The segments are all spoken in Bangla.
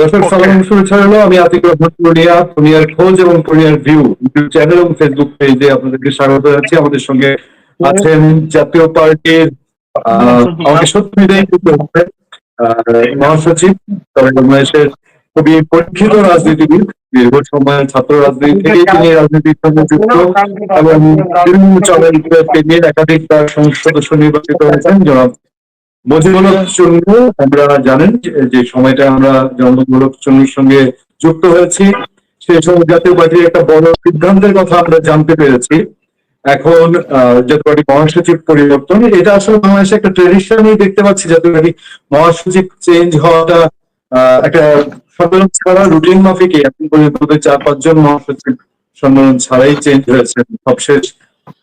দর্শক. সালাম শুভেচ্ছা আমি আতিক রহমান পূর্ণিয়া পূর্ণিয়ার খোঁজ এবং পূর্ণিয়ার ভিউ ইউটিউব চ্যানেল এবং ফেসবুক পেজে আপনাদেরকে স্বাগত জানাচ্ছি। আমাদের সঙ্গে আছেন জাতীয় পার্টির আমাকে সত্যি বিদায় মহাসচিব তবে বাংলাদেশের খুবই পরীক্ষিত রাজনীতিবিদ দীর্ঘ সময় ছাত্র রাজনীতি থেকে তিনি রাজনীতির সঙ্গে যুক্ত এবং বিভিন্ন পেরিয়ে একাধিক তার সংসদ সদস্য নির্বাচিত হয়েছেন। জনাব মজিবুলক চন্দ্র, আমরা জানেন যে- সময়টা আমরা জনমূলক চন্দ্রের সঙ্গে যুক্ত হয়েছি সেই সময় জাতীয় পার্টির একটা বড় সিদ্ধান্তের কথা আমরা জানতে পেরেছি। এখন জাতীয় পার্টি মহাসচিব পরিবর্তন, এটা আসলে বাংলাদেশে একটা ট্রেডিশনই দেখতে পাচ্ছি, জাতীয় পার্টি মহাসচিব চেঞ্জ হওয়াটা একটা সম্মেলন ছাড়া রুটিন মাফিকে, এখন পর্যন্ত চার পাঁচজন মহাসচিব সম্মেলন ছাড়াই চেঞ্জ হয়েছে। সবশেষ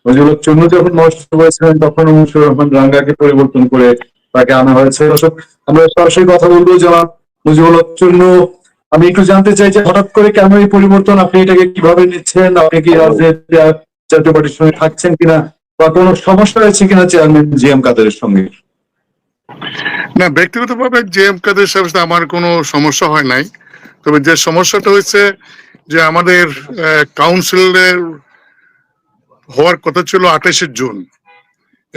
মজিবুলক চন্দ্র যখন মহাসচিব হয়েছিলেন, তখন মুশিউর রহমান রাঙ্গাকে পরিবর্তন করে তাকে আনা হয়েছে। আমরা সরাসরি কথা বলব জনাব মুজিবুল চূর্ণ, আমি একটু জানতে চাই যে, হঠাৎ করে কেন এই পরিবর্তন? আপনি এটাকে কীভাবে নিচ্ছেন? আপনি কি জাতীয় পার্টির সঙ্গে থাকছেন কিনা? বা কোনো সমস্যা হয়েছে কিনা চেয়ারম্যান জি এম কাদের সঙ্গে? না, ব্যক্তিগতভাবে জে এম কাদের সাথে আমার কোনো সমস্যা হয় নাই। তবে যে সমস্যাটা হয়েছে যে, আমাদের কাউন্সিলের হওয়ার কথা ছিল আঠাশে জুন।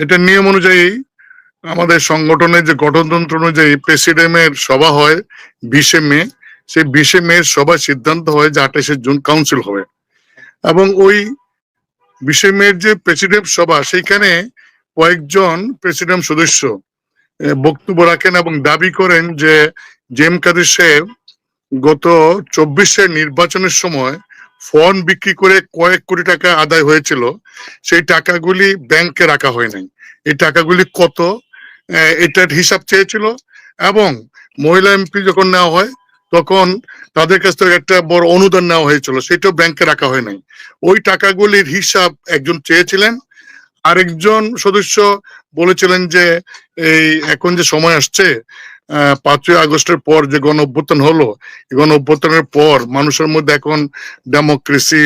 এটা নিয়ম অনুযায়ী আমাদের সংগঠনের যে গঠনতন্ত্র অনুযায়ী প্রেসিডেন্টের সভা হয় বিশে মে, সেই বিশে মে সভায় সিদ্ধান্ত হয় যে আঠাশে জুন কাউন্সিল হবে। এবং ওই বিশে মের যে প্রেসিডেন্ট সভা, সেইখানে কয়েকজন প্রেসিডেন্ট সদস্য বক্তব্য রাখেন এবং দাবি করেন যে জেম কাদের সাহেব গত চব্বিশের নির্বাচনের সময় ফোন বিক্রি করে কয়েক কোটি টাকা আদায় হয়েছিল। সেই টাকাগুলি ব্যাংকে রাখা হয় নাই। এই টাকাগুলি কত? এটার হিসাব চেয়েছিল এবং মহিলা এমপি যখন নেওয়া হয়, তখন তাদের কাছ থেকে একটা বড় অনুদান নেওয়া হয়েছিল, সেটাও ব্যাংকে রাখা হয় নাই। ওই টাকাগুলির হিসাব একজন চেয়েছিলেন, আরেকজন সদস্য বলেছিলেন যে, এই এখন যে সময় আসছে পাঁচই আগস্টের পর যে গণ অভ্যুত্থান হলো গণ অভ্যুত্থানের পর মানুষের মধ্যে এখন ডেমোক্রেসি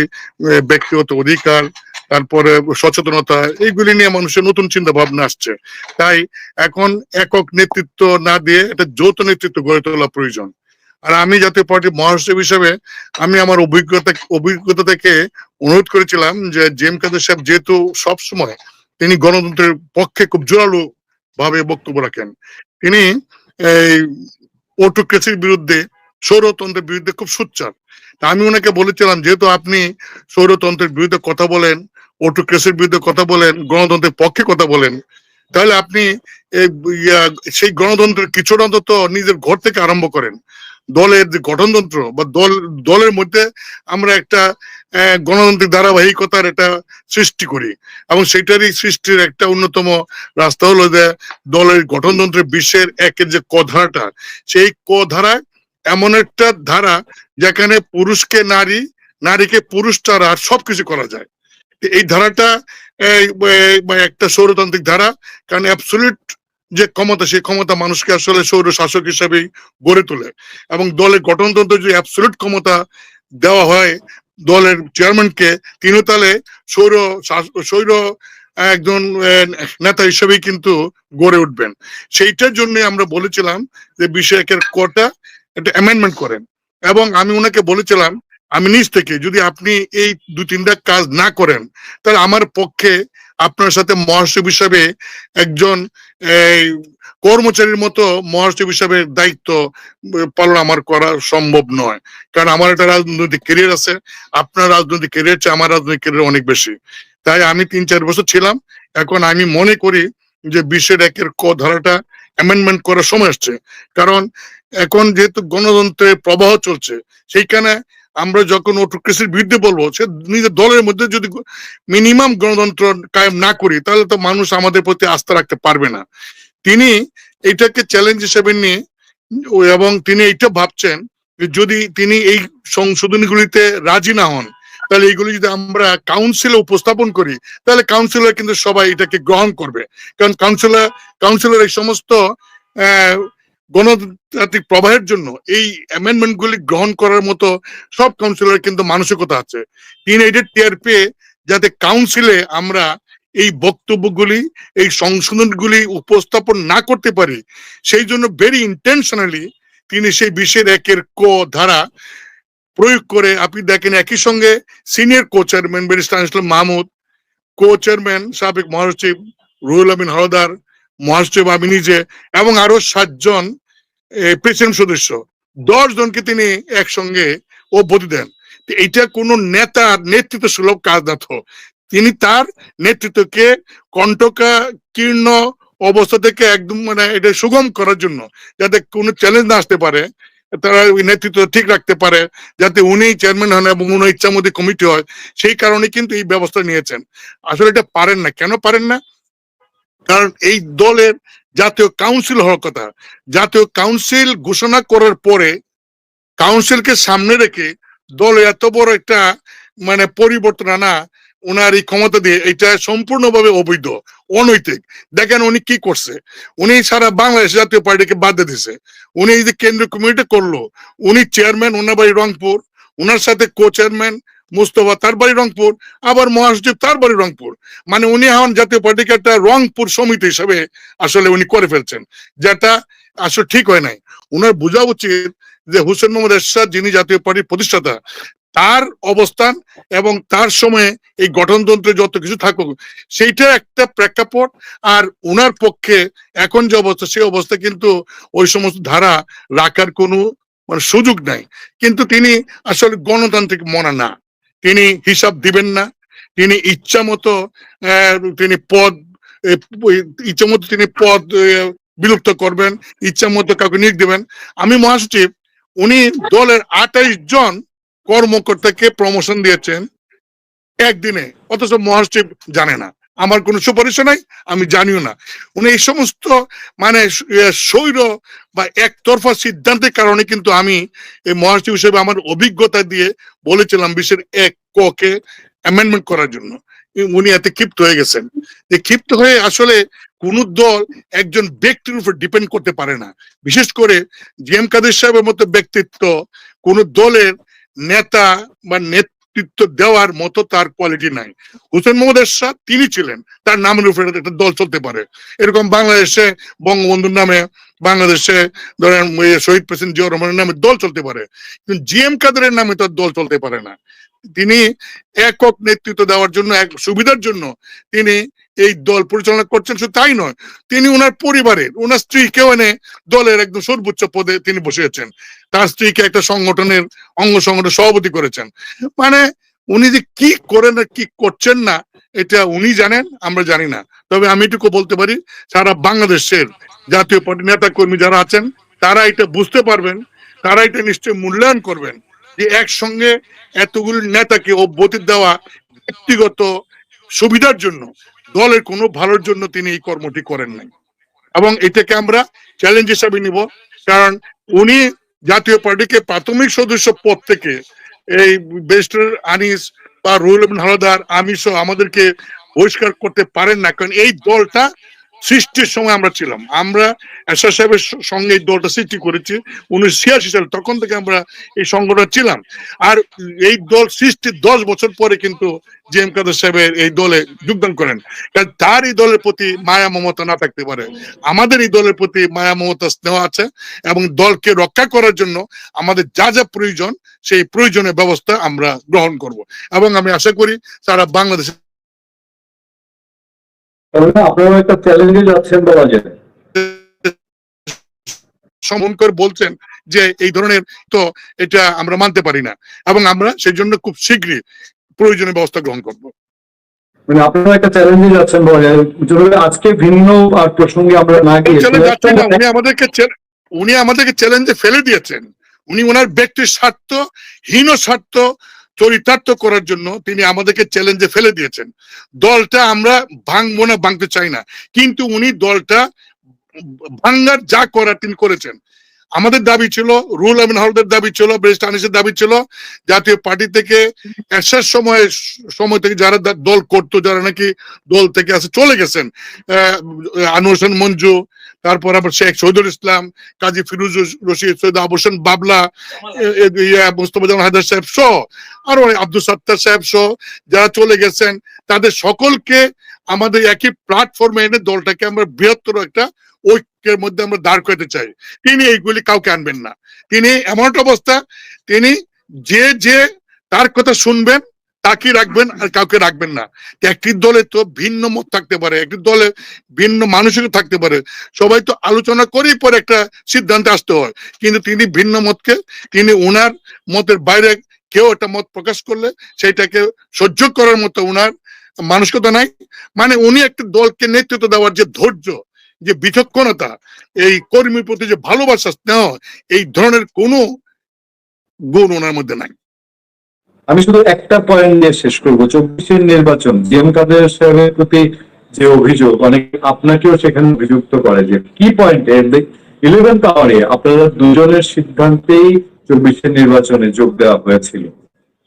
ব্যক্তিগত অধিকার তারপরে সচেতনতা, এইগুলি নিয়ে মানুষের নতুন চিন্তা ভাবনা আসছে। তাই এখন একক নেতৃত্ব না দিয়ে একটা যৌথ নেতৃত্ব গড়ে তোলা প্রয়োজন। আর আমি জাতীয় পার্টির মহাসচিব হিসেবে আমি আমার অভিজ্ঞতা অভিজ্ঞতা থেকে অনুরোধ করেছিলাম যে জেম কাদের সাহেব যেহেতু সব সময় তিনি গণতন্ত্রের পক্ষে খুব জোরালো ভাবে বক্তব্য রাখেন, তিনি এই অটোক্রেসির বিরুদ্ধে, সৌরতন্ত্রের বিরুদ্ধে খুব সোচ্চার। আমি ওনাকে বলেছিলাম, যেহেতু আপনি সৌরতন্ত্রের বিরুদ্ধে কথা বলেন অটোক্রেসির বিরুদ্ধে কথা বলেন, গণতন্ত্রের পক্ষে কথা বলেন, তাহলে আপনি সেই গণতন্ত্রের কিছুটা অন্তত নিজের ঘর থেকে আরম্ভ করেন। দলের যে গঠনতন্ত্র বা দল, দলের মধ্যে আমরা একটা গণতান্ত্রিক ধারাবাহিকতার একটা সৃষ্টি করি এবং সেটারই সৃষ্টির একটা অন্যতম রাস্তা হলো যে দলের গঠনতন্ত্রের বিশ্বের একের যে ক ধারাটা সেই ক ধারা এমন একটা ধারা যেখানে পুরুষকে নারী, নারীকে পুরুষ ছাড়া সবকিছু করা যায়। এই ধারাটা বা একটা সৌরতান্ত্রিক ধারা, কারণ অ্যাবসলিউট যে ক্ষমতা, সেই ক্ষমতা মানুষকে আসলে সৌর শাসক হিসাবে গড়ে তোলে। এবং দলের গঠনতন্ত্র যে অ্যাবসলিউট ক্ষমতা দেওয়া হয়, দলের চেয়ারম্যানকে তিনি তাহলে সৌর সৌর, একজন নেতা হিসেবেই কিন্তু গড়ে উঠবেন। সেইটার জন্য আমরা বলেছিলাম যে বিষয় একের কটা একটা অ্যামেন্ডমেন্ট করেন। এবং আমি ওনাকে বলেছিলাম আমি নিজ থেকে যদি আপনি এই দু তিনটা কাজ না করেন, তাহলে আমার পক্ষে আপনার সাথে মহাসচিব হিসাবে একজন কর্মচারীর মতো মহাসচিব হিসাবে দায়িত্ব পালন আমার করা সম্ভব নয়। কারণ আমার একটা রাজনৈতিক কেরিয়ার আছে, আপনার রাজনৈতিক কেরিয়ার চেয়ে আমার রাজনৈতিক কেরিয়ার অনেক বেশি। তাই আমি তিন চার বছর ছিলাম, এখন আমি মনে করি যে বিশ্বের একের ক ধারাটা অ্যামেন্ডমেন্ট করার সময় আসছে। কারণ এখন যেহেতু গণতন্ত্রের প্রবাহ চলছে, সেইখানে আমরা যখন অটোক্রেসির বিরুদ্ধে বলব, সে নিজের দলের মধ্যে যদি মিনিমাম গণতন্ত্র কায়েম না করি, তাহলে তো মানুষ আমাদের প্রতি আস্থা রাখতে পারবে না। তিনি এটাকে চ্যালেঞ্জ হিসেবে নিয়ে এবং তিনি এইটা ভাবছেন যদি তিনি এই সংশোধনীগুলিতে রাজি না হন, তাহলে এইগুলি যদি আমরা কাউন্সিলে উপস্থাপন করি, তাহলে কাউন্সিলর কিন্তু সবাই এটাকে গ্রহণ করবে। কারণ কাউন্সিলর কাউন্সিলর এই সমস্ত গণতান্ত্রিক প্রবাহের জন্য এই অ্যামেন্ডমেন্ট গুলি গ্রহণ করার মতো সব কাউন্সিলর কিন্তু মানসিকতা আছে। তিনি এটা টের পেয়ে যাতে কাউন্সিলে আমরা এই বক্তব্যগুলি, এই সংশোধনগুলি উপস্থাপন না করতে পারি, সেই জন্য ভেরি ইন্টেনশনালি তিনি সেই বিশের একের ক ধারা প্রয়োগ করে, আপনি দেখেন একই সঙ্গে senior co chairman barrister Islam Mahmud co chairman সাবেক মহাসচিব রুহুল আমিন হলদার মহাসচিব আমি নিজে এবং আরও সাতজন প্রেসিডেন্ট সদস্য। দশ জনকে তিনি একসঙ্গে অব্যাহতি দেন। তো এইটা কোন নেতার নেতৃত্ব সুলভ কাজ না তিনি তার নেতৃত্বকে কণ্টকা কীর্ণ অবস্থা থেকে একদম মানে এটা সুগম করার জন্য যাতে কোনো চ্যালেঞ্জ না আসতে পারে, তারা ওই নেতৃত্ব ঠিক রাখতে পারে, যাতে উনি চেয়ারম্যান হন এবং উনি ইচ্ছামতি কমিটি হয়, সেই কারণে কিন্তু এই ব্যবস্থা নিয়েছেন। আসলে এটা পারেন না। কেন পারেন না? কারণ এই দলের জাতীয় কাউন্সিল হওয়ার কথা। জাতীয় কাউন্সিল ঘোষণা করার পরে কাউন্সিলকে সামনে রেখে দল এত বড় একটা মানে পরিবর্তন আনা ওনার এই ক্ষমতা দিয়ে এটা সম্পূর্ণভাবে অবৈধ, অনৈতিক। দেখেন উনি কি করছে। উনি সারা বাংলাদেশ জাতীয় পার্টিকে বাদ দিয়ে দিছে। উনি এই যে কেন্দ্রীয় কমিটি করল, উনি চেয়ারম্যান ওনার বাড়ি রংপুর, ওনার সাথে কো চেয়ারম্যান মুস্তফা তার বাড়ি রংপুর, আবার মহাসচিব তার বাড়ি রংপুর। মানে উনি এখন জাতীয় পার্টিকে একটা রংপুর সমিতি হিসেবে আসলে উনি করে ফেলছেন, যেটা আসলে ঠিক হয় নাই। উনার বোঝা উচিত যে হুসেন মোহাম্মদ এরশাদ, যিনি জাতীয় পার্টির প্রতিষ্ঠাতা, তার অবস্থান এবং তার সময়ে এই গঠনতন্ত্রে যত কিছু থাকুক, সেইটা একটা প্রেক্ষাপট। আর উনার পক্ষে এখন যে অবস্থা, সেই অবস্থা কিন্তু ওই সমস্ত ধারা রাখার কোনো মানে সুযোগ নাই। কিন্তু তিনি আসলে গণতান্ত্রিক মনা না। তিনি হিসাব দিবেন না। তিনি ইচ্ছা মতো তিনি পদ ইচ্ছা মতো তিনি পদ বিলুপ্ত করবেন, ইচ্ছা মতো কাউকে নিয়োগ দেবেন। আমি মহাসচিব, উনি দলের আঠাইশ জন কর্মকর্তাকে প্রমোশন দিয়েছেন একদিনে, অথচ মহাসচিব জানে না। আমার কোনো সুপারিশ নাই আমি জানিও না। উনি এই সমস্ত মানে স- এ, স্বৈর বা একতরফা সিদ্ধান্তের কারণে কিন্তু আমি এই মহাসচিব হিসেবে আমার অভিজ্ঞতা দিয়ে বলেছিলাম বিশ্বের এক ককে অ্যামেন্ডমেন্ট করার জন্য। উনি এতে ক্ষিপ্ত হয়ে গেছেন। যে ক্ষিপ্ত হয়ে আসলে কোন দল একজন ব্যক্তির উপর ডিপেন্ড করতে পারে না। বিশেষ করে জি এম কাদের সাহেবের মতো ব্যক্তিত্ব কোন দলের নেতা বা নেতৃত্ব দেওয়ার মতো তার কোয়ালিটি নাই। হুসেন মোহাম্মদ এরশাদ, তিনি ছিলেন, তার নামের উপরে একটা দল চলতে পারে। এরকম বাংলাদেশে বঙ্গবন্ধুর নামে, বাংলাদেশে ধরেন শহীদ প্রেসিডেন্ট জিয়া রহমানের নামে দল চলতে পারে। কিন্তু জি এম কাদের নামে তার দল চলতে পারে না। তিনি একক নেতৃত্ব দেওয়ার জন্য, এক সুবিধার জন্য তিনি এই দল পরিচালনা করছেন শুধু তাই নয়, তিনি ওনার পরিবারের ওনার স্ত্রীকেও এনে দলের একদম সর্বোচ্চ পদে তিনি বসিয়েছেন। তার স্ত্রীকে একটা সংগঠনের অঙ্গ সংগঠনের সভাপতি করেছেন। মানে উনি যে কি করেন আর কি করছেন না, এটা উনি জানেন, আমরা জানি না। তবে আমি এটুকু বলতে পারি, সারা বাংলাদেশের জাতীয় পার্টি নেতা কর্মী যারা আছেন, তারা এটা বুঝতে পারবেন, তারা এটা নিশ্চয় মূল্যায়ন করবেন যে একসঙ্গে এতগুলো নেতাকে অব্যাহতি দেওয়া ব্যক্তিগত সুবিধার জন্য দলের কোনো ভালোর জন্য তিনি এই কর্মটি করেন নাই। এবং এটাকে আমরা চ্যালেঞ্জ হিসাবে নিব, কারণ উনি জাতীয় পার্টিকে প্রাথমিক সদস্য পদ থেকে এই বেস্টার আনিস বা রুহুল হালদার আমিষ আমাদেরকে বহিষ্কার করতে পারেন না, কারণ এই দলটা সৃষ্টির সময় আমরা ছিলাম। আমরা এরশাদ সাহেবের সঙ্গে দলটা সৃষ্টি করেছি। উনিশশো ছিয়াশি সালে তখন থেকে আমরা এই সংগঠন ছিলাম। আর এই দল সৃষ্টির দশ বছর পরে কিন্তু জি এম কাদের সাহেবের এই দলে যোগদান করেন। তার এই দলের প্রতি মায়া, মমতা না থাকতে পারে। আমাদের এই দলের প্রতি মায়া মমতা স্নেহ আছে এবং দলকে রক্ষা করার জন্য আমাদের যা যা প্রয়োজন, সেই প্রয়োজনীয় ব্যবস্থা আমরা গ্রহণ করব। এবং আমি আশা করি সারা বাংলাদেশে তাহলে আপনারা একটা চ্যালেঞ্জে যাচ্ছেন বলা যায়। সমন বলছেন যে এই ধরনের তো এটা আমরা মানতে পারি না এবং আমরা সেই জন্য খুব শীঘ্রই প্রয়োজনীয় ব্যবস্থা গ্রহণ করব। মানে আপনারা একটা চ্যালেঞ্জে যাচ্ছেন বলা যায়। আজকে ভিন্ন প্রসঙ্গে আমরা না গিয়ে উনি আমাদেরকে উনি আমাদেরকে চ্যালেঞ্জে ফেলে দিয়েছেন। উনি ওনার ব্যক্তির স্বার্থ হীন স্বার্থ চরিতার্থ করার জন্য তিনি আমাদেরকে চ্যালেঞ্জে ফেলে দিয়েছেন। দলটা আমরা ভাঙবো না, ভাঙতে চাই না। কিন্তু উনি দলটা ভাঙ্গার যা করার তিনি করেছেন। আমাদের দাবি ছিল রুল আমিন হলদের দাবি ছিল, ব্রেস্ট আনিসের দাবি ছিল, জাতীয় পার্টি থেকে এসার সময় সময় থেকে যারা দল করতো, যারা নাকি দল থেকে আসে চলে গেছেন আনোয়ার মঞ্জু তারপর আবার শেখ শহীদুল ইসলাম, কাজী ফিরুজ রশিদ, সৈয়দ আবু হোসেন বাবলা মোস্তফা জামান হায়দার সাহেব সহ আরও আব্দুল সত্তার সাহেব সহ যারা চলে গেছেন, তাদের সকলকে আমাদের একই প্ল্যাটফর্মে এনে দলটাকে আমরা বৃহত্তর একটা ঐক্যের মধ্যে আমরা দাঁড় করতে চাই। তিনি এইগুলি কাউকে আনবেন না। তিনি এমন একটা অবস্থা, তিনি যে যে তার কথা শুনবেন তাকে রাখবেন আর কাউকে রাখবেন না। একটি দলে তো ভিন্ন মত থাকতে পারে, একটি দলে ভিন্ন মানুষের থাকতে পারে। সবাই তো আলোচনা করেই পরে একটা সিদ্ধান্তে আসতে হয়। কিন্তু তিনি ভিন্ন মতকে, তিনি ওনার মতের বাইরে কেউ একটা মত প্রকাশ করলে সেটাকে সহ্য করার মতো ওনার মানসিকতা নাই। মানে উনি একটা দলকে নেতৃত্ব দেওয়ার যে ধৈর্য, যে বিচক্ষণতা, এই কর্মীর প্রতি যে ভালোবাসা, স্নেহ, এই ধরনের কোনো গুণ ওনার মধ্যে নাই। আমি শুধু একটা পয়েন্ট নিয়ে শেষ করব। চব্বিশের নির্বাচন জিএম কাদের সাহেবের প্রতি যে অভিযোগ অনেক আপনাকেও সেখানে অভিযুক্ত করে যে কি পয়েন্টে ইলেভেন্থ পাওয়ারে আপনারা দুজনের সিদ্ধান্তেই চব্বিশের নির্বাচনে যোগ দেওয়া হয়েছিল।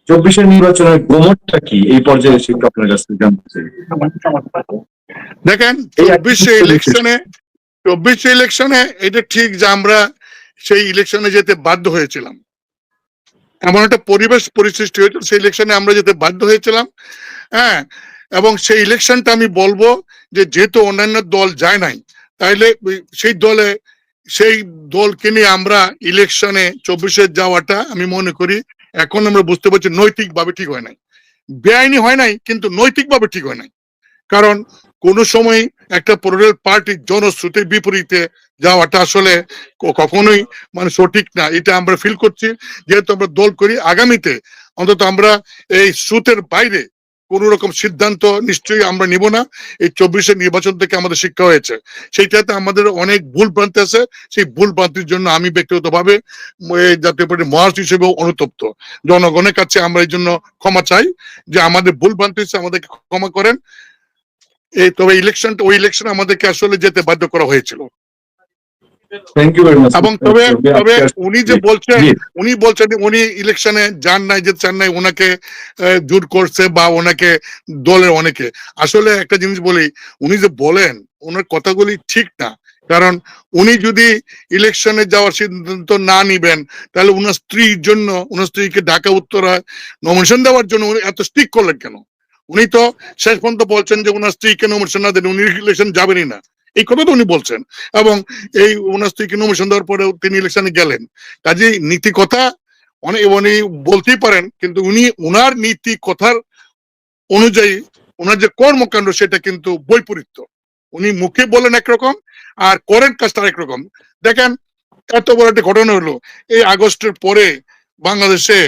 চব্বিশের নির্বাচনের গোমরটা কি? এই পর্যায়ে এসে আপনার কাছ জানতে চাই। দেখেন এই চব্বিশে ইলেকশনে চব্বিশে ইলেকশনে এটা ঠিক যে আমরা সেই ইলেকশনে যেতে বাধ্য হয়েছিলাম। এমন একটা পরিবেশ পরিসৃষ্টি হয়েছিল, সেই ইলেকশনে আমরা যেতে বাধ্য হয়েছিলাম। হ্যাঁ এবং সেই ইলেকশনটা আমি বলব যে যেহেতু অন্যান্য দল যায় নাই, তাইলে সেই দলে, সেই দলকে নিয়ে আমরা ইলেকশনে চব্বিশে যাওয়াটা আমি মনে করি এখন আমরা বুঝতে পারছি নৈতিকভাবে ঠিক হয় নাই। বেআইনি হয় নাই, কিন্তু নৈতিকভাবে ঠিক হয় নাই। কারণ কোন সময় একটা পলিটিক্যাল পার্টির জনশ্রুতির বিপরীতে যাওয়াটা আসলে কখনোই মানে সঠিক না। এটা আমরা ফিল করছি। যেহেতু আমরা দল করি, আগামীতে অন্তত আমরা এই স্রোতের বাইরে কোন রকম সিদ্ধান্ত নিশ্চয়ই আমরা নিব না। এই চব্বিশের নির্বাচন থেকে আমাদের শিক্ষা হয়েছে। সেইটাতে আমাদের অনেক ভুল ভ্রান্তি আছে। সেই ভুল ভ্রান্তির জন্য আমি ব্যক্তিগতভাবে জাতীয় পার্টির মহারাষ্ট্র হিসেবে অনুতপ্ত। জনগণের কাছে আমরা এই জন্য ক্ষমা চাই যে আমাদের ভুল ভ্রান্তি আমাদেরকে ক্ষমা করেন। এই তবে ইলেকশন ওই ইলেকশন আমাদেরকে আসলে যেতে বাধ্য করা হয়েছিল। এবং তবে তবে উনি যে বলছেন উনি বলছেন উনি ইলেকশনে যান নাই যে চান নাই ওনাকে জোর করছে বা ওনাকে দলের অনেকে। আসলে একটা জিনিস বলি উনি যে বলেন ওনার কথাগুলি ঠিক না। কারণ উনি যদি ইলেকশনে যাওয়ার সিদ্ধান্ত না নিবেন তাহলে উনার স্ত্রীর জন্য উনার স্ত্রীকে ঢাকা উত্তরায় নমিনেশন দেওয়ার জন্য উনি এত স্টিক করলেন কেন? উনি তো শেষ পর্যন্ত বলছেন যে ওনার স্ত্রীকে নমিনেশন না দেন উনি ইলেকশন যাবেনই না। এই কথা তো উনি বলছেন। এবং এই ওনার স্ত্রীকে নমিনেশন দেওয়ার পরে তিনি ইলেকশনে গেলেন। কাজে নীতি কথা অনেক উনি বলতেই পারেন, কিন্তু উনি ওনার নীতি কথার অনুযায়ী ওনার যে কর্মকাণ্ড সেটা কিন্তু বৈপরীত্য। উনি মুখে বলেন একরকম আর করেন কাজটা আরেক রকম দেখেন, এত বড় একটা ঘটনা হলো, এই আগস্টের পরে বাংলাদেশে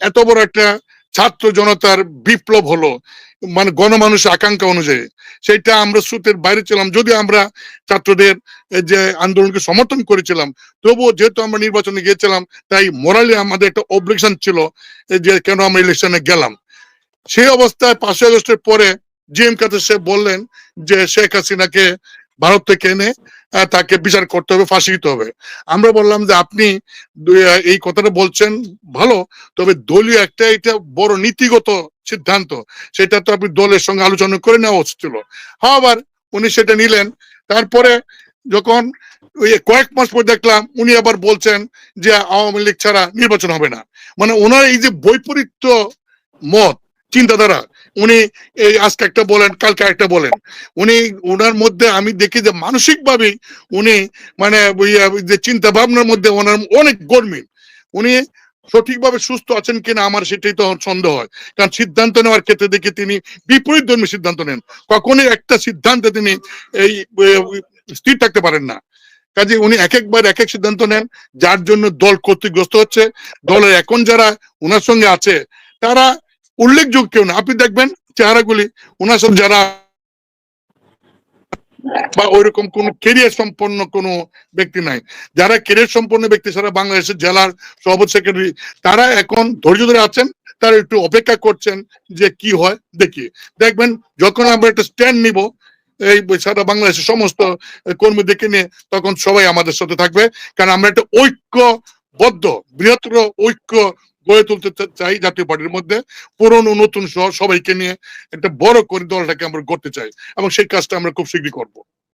এত বড় একটা ছাত্র জনতার বিপ্লব হলো মানে গণমানুষের আকাঙ্ক্ষা অনুযায়ী। সেটা আমরা স্রোতের বাইরে ছিলাম, যদি আমরা ছাত্রদের যে আন্দোলনকে সমর্থন করেছিলাম, তবুও যেহেতু আমরা নির্বাচনে গিয়েছিলাম, তাই মোরালি আমাদের একটা অবলিগেশন ছিল যে কেন আমরা ইলেকশনে গেলাম। সেই অবস্থায় পাঁচই আগস্টের পরে জিএম কাদের সে বললেন যে শেখ হাসিনাকে ভারত থেকে এনে তাকে বিচার করতে হবে, ফাঁসি দিতে হবে। আমরা বললাম যে আপনি এই কথাটা বলছেন ভালো, তবে দলীয় একটা এটা বড় নীতিগত সিদ্ধান্ত। সেটা তো আপনি দলের সঙ্গে আলোচনা করে নেওয়া উচিত ছিল। হ্যাঁ আবার উনি সেটা নিলেন। তারপরে যখন ওই কয়েক মাস পর দেখলাম উনি আবার বলছেন যে আওয়ামী লীগ ছাড়া নির্বাচন হবে না। মানে ওনার এই যে বৈপরীত্য মত, চিন্তাধারা উনি এই আজকে একটা বলেন, কালকে একটা বলেন। উনি ওনার মধ্যে আমি দেখি যে মানসিক ভাবে উনি মানে যে চিন্তা ভাবনার মধ্যে ওনার অনেক গরমিল উনি সঠিকভাবে সুস্থ আছেন কিনা আমার সেটাই তো সন্দেহ হয়। কারণ সিদ্ধান্ত নেওয়ার ক্ষেত্রে দেখি তিনি বিপরীত ধর্মী সিদ্ধান্ত নেন। কখনোই একটা সিদ্ধান্তে তিনি এই স্থির থাকতে পারেন না। কাজে উনি এক একবার এক এক সিদ্ধান্ত নেন, যার জন্য দল কর্তৃগ্রস্ত হচ্ছে। দলের এখন যারা ওনার সঙ্গে আছে, তারা উল্লেখযোগ্য কেউ না। আপনি দেখবেন চেহারাগুলি, ওনার সাথে যারা বা ওইরকম কোন কেরিয়ার সম্পন্ন কোনো ব্যক্তি নাই। যারা কেরিয়ার সম্পন্ন ব্যক্তি সারা বাংলাদেশের জেলার সভাপতি সেক্রেটারি তারা এখন ধৈর্য ধরে আছেন, তারা একটু অপেক্ষা করছেন যে কি হয় দেখি। দেখবেন যখন আমরা একটা স্ট্যান্ড নিব, এই সারা বাংলাদেশের সমস্ত কর্মীদেরকে নিয়ে, তখন সবাই আমাদের সাথে থাকবে। কারণ আমরা একটা ঐক্যবদ্ধ, বৃহত্তর ঐক্য গড়ে তুলতে চাই জাতীয় পার্টির মধ্যে। পুরনো নতুন সহ সবাইকে নিয়ে একটা বড় করে দলটাকে আমরা গড়তে চাই এবং সেই কাজটা আমরা খুব শীঘ্রই করব।